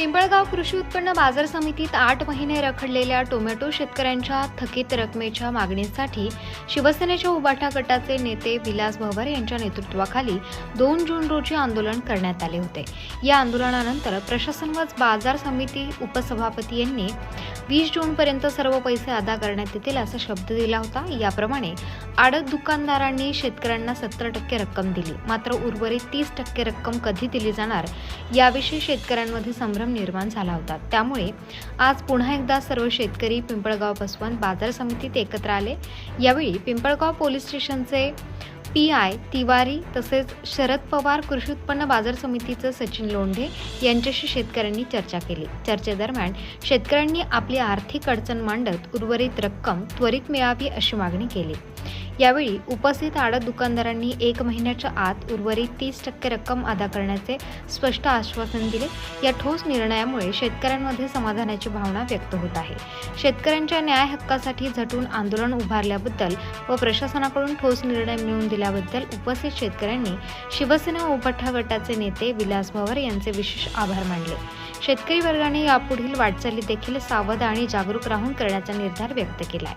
पिंपळगाव कृषी उत्पन्न बाजार समितीत आठ महिने रखडलेल्या टोमॅटो शेतकऱ्यांच्या थकीत रकमेच्या मागणीसाठी शिवसेनेच्या उबाठा गटाचे नेते विलास भवर यांच्या नेतृत्वाखाली दोन जून रोजी आंदोलन करण्यात आले होते. या आंदोलनानंतर प्रशासन व बाजार समिती उपसभापती यांनी वीस जूनपर्यंत सर्व पैसे अदा करण्यात येतील असा शब्द दिला होता. याप्रमाणे आडत दुकानदारांनी शेतकऱ्यांना सत्तर टक्के रक्कम दिली. मात्र उर्वरित तीस टक्के रक्कम कधी दिली जाणार याविषयी शेतकऱ्यांमध्ये संभ्रम निर्माण झाला होता. त्यामुळे आज पुन्हा एकदा सर्व शेतकरी पिंपळगाव बसवंत बाजार समितीत एकत्र आले. यावेळी पिंपळगाव पोलीस स्टेशनचे पी आय तिवारी तसेच शरद पवार कृषी उत्पन्न बाजार समितीचं सचिन लोंढे यांच्याशी शेतकऱ्यांनी चर्चा केली. चर्चेदरम्यान शेतकऱ्यांनी आपली आर्थिक अडचण मांडत उर्वरित रक्कम त्वरित मिळावी अशी मागणी केली. यावेळी उपस्थित आडत दुकानदारांनी एक महिन्याच्या आत उर्वरित तीस टक्के रक्कम अदा करण्याचे स्पष्ट आश्वासन दिले. या ठोस निर्णयामुळे शेतकऱ्यांमध्ये समाधानाची भावना व्यक्त होत आहे. शेतकऱ्यांच्या न्याय हक्कासाठी झटून आंदोलन उभारल्याबद्दल व प्रशासनाकडून ठोस निर्णय मिळवून दिल्याबद्दल उपस्थित शेतकऱ्यांनी शिवसेना उपाठा गटाचे नेते विलास भवर यांचे विशेष आभार मानले. शेतकरी वर्गाने यापुढील वाटचाली देखील सावध आणि जागरूक राहून करण्याचा निर्धार व्यक्त केलाय.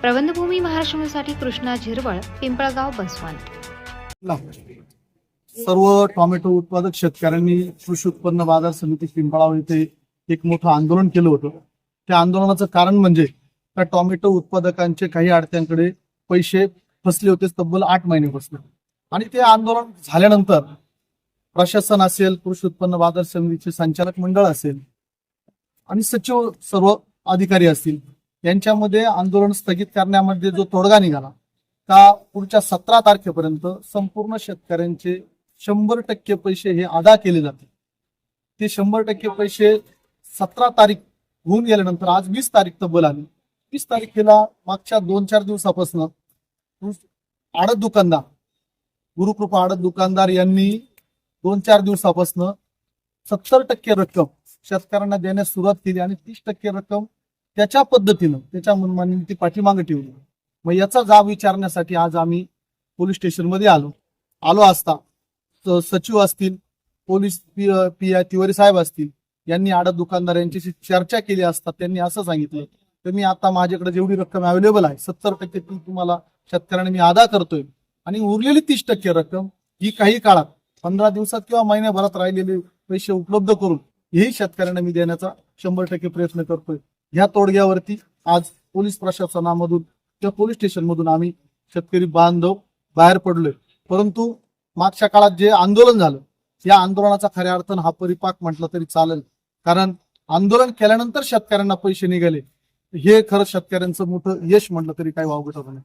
प्रबंधभूमी महाराष्ट्रासाठी कृष्णा झिरवळ पिंपळगाव बसवंत. सर्व टोमॅटो उत्पादक शेतकऱ्यांनी कृषी उत्पन्न बाजार समिती पिंपळाव येथे एक मोठं आंदोलन केलं होतं. त्या आंदोलनाचं कारण म्हणजे त्या टोमॅटो उत्पादकांचे काही अडत्यांकडे पैसे फसले होते तब्बल आठ महिने फसले आणि ते आंदोलन झाल्यानंतर प्रशासन असेल कृषी उत्पन्न बाजार समितीचे संचालक मंडळ असेल आणि सचिव सर्व अधिकारी असतील यांच्यामध्ये आंदोलन स्थगित करण्यामध्ये जो तोडगा निघाला का पुढच्या सतरा तारखेपर्यंत संपूर्ण शेतकऱ्यांचे शंभर टक्के पैसे हे अदा केले जाते ते शंभर टक्के पैसे सतरा तारीख होऊन गेल्यानंतर आज वीस तारीख तब्बल आली. वीस तारखेला मागच्या दोन चार दिवसापासून आडत दुकानदार गुरुकृपा आडत दुकानदार यांनी दोन चार दिवसापासून सत्तर टक्के रक्कम शेतकऱ्यांना देण्यास सुरुवात केली आणि तीस टक्के रक्कम त्याच्या पद्धतीनं त्याच्या मनमानीने ती पाठीमागे ठेवली. मग याचा जाब विचारण्यासाठी आज आम्ही पोलीस स्टेशनमध्ये आलो. आलो असता सचिव असतील police P P I Tiwari साहेब असतील यांनी आडत दुकानदार यांच्याशी चर्चा केली असता त्यांनी असं सांगितलं तर मी आता माझ्याकडे जेवढी रक्कम अवेलेबल आहे सत्तर टक्के ती तुम्हाला शेतकऱ्यांना मी अदा करतोय. आणि उरलेली तीस टक्के रक्कम ही काही काळात पंधरा दिवसात किंवा महिन्याभरात राहिलेले पैसे उपलब्ध करून हेही शेतकऱ्यांना मी देण्याचा शंभर टक्के प्रयत्न करतोय. ह्या तोडग्यावरती आज पोलीस प्रशासनामधून किंवा पोलीस स्टेशन मधून आम्ही शेतकरी बांधव बाहेर पडलोय. परंतु मागच्या काळात जे आंदोलन झालं या आंदोलनाचा खऱ्या अर्थानं हा परिपाक म्हटलं तरी चालेल. कारण आंदोलन केल्यानंतर शेतकऱ्यांना पैसे निघाले. हे खरं शेतकऱ्यांचं मोठं यश म्हटलं तरी काही वावगं ठरलं नाही.